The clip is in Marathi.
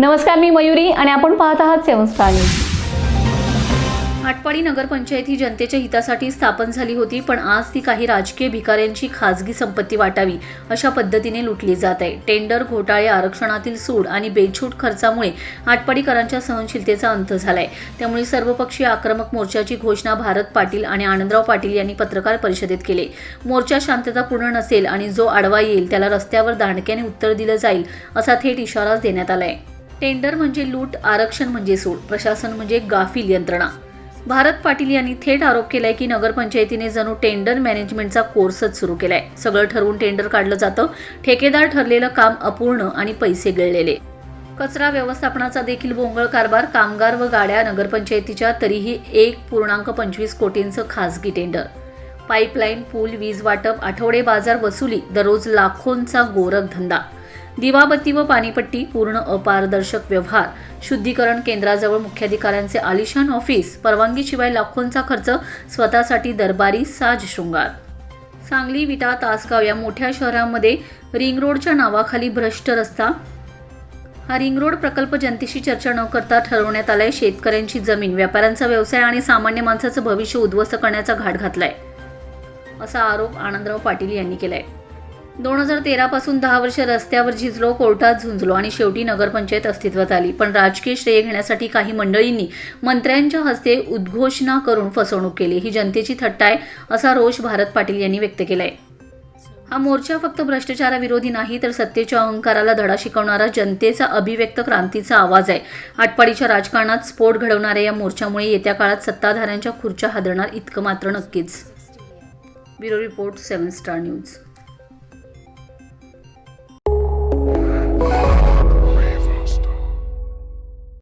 नमस्कार मी मयुरी आणि आपण पाहत आहात सेवन स्टार न्यूज. आटपाडी नगरपंचायत ही जनतेच्या हितासाठी स्थापन झाली होती पण आज ती काही राजकीय भिकाऱ्यांची खासगी संपत्ती वाटावी अशा पद्धतीने लुटली जात आहे. टेंडर घोटाळे आरक्षणातील सूड आणि बेछूट खर्चामुळे आटपाडीकरांच्या सहनशीलतेचा अंत झालाय. त्यामुळे सर्वपक्षीय आक्रमक मोर्चाची घोषणा भारत पाटील आणि आनंदराव पाटील यांनी पत्रकार परिषदेत केले. मोर्चा शांततापूर्ण नसेल आणि जो आडवा येईल त्याला रस्त्यावर दांडक्याने उत्तर दिलं जाईल असा थेट इशारा देण्यात आलाय. टेंडर म्हणजे लूट आरक्षण म्हणजे सूट प्रशासन म्हणजे गाफील यंत्रणा. भारत पाटील यांनी थेट आरोप केलाय की नगरपंचायतीने जणू टेंडर मॅनेजमेंटचा कोर्सच सुरू केलाय. सगळं ठरवून टेंडर काढलं जातं. ठेकेदार ठरलेलं काम अपूर्ण आणि पैसे गिळलेले. कचरा व्यवस्थापनाचा देखील भोंगळ कारभार कामगार व गाड्या नगरपंचायतीच्या तरीही एक पूर्णांक पंचवीस कोटींचं खासगी टेंडर. पाईपलाईन पूल वीज वाटप आठवडे बाजार वसुली दररोज लाखोंचा गोरख धंदा. दिवाबत्ती व पाणीपट्टी पूर्ण अपारदर्शक व्यवहार. शुद्धीकरण केंद्राजवळ मुख्याधिकाऱ्यांचे आलिशान ऑफिस. परवानगीशिवाय लाखोंचा खर्च स्वतःसाठी दरबारी साज शृंगार. सांगली विटा तासगाव या मोठ्या शहरांमध्ये रिंग रोडच्या नावाखाली भ्रष्ट रस्ता. हा रिंग रोड प्रकल्प जनतेशी चर्चा न करता ठरवण्यात आलाय. शेतकऱ्यांची जमीन व्यापाऱ्यांचा व्यवसाय आणि सामान्य माणसाचं भविष्य उद्ध्वस्त करण्याचा घाट घातलाय. असा आरोप आनंदराव पाटील यांनी केलाय. दोन हजार तेरापासून दहा वर्ष रस्त्यावर झिजलो कोर्टात झुंजलो आणि शेवटी नगरपंचायत अस्तित्वात आली. पण राजकीय श्रेय घेण्यासाठी काही मंडळींनी मंत्र्यांच्या हस्ते उद्घोषणा करून फसवणूक केली. ही जनतेची थट्टा आहे असा रोष भारत पाटील यांनी व्यक्त केलाय. हा मोर्चा फक्त भ्रष्टाचाराविरोधी नाही तर सत्तेच्या अहंकाराला धडा शिकवणारा जनतेचा अभिव्यक्त क्रांतीचा आवाज आहे. आटपाडीच्या राजकारणात स्फोट घडवणाऱ्या या मोर्चामुळे येत्या काळात सत्ताधाऱ्यांच्या खुर्च्या हादरणार इतकं मात्र नक्कीच. Bureau report seven star news.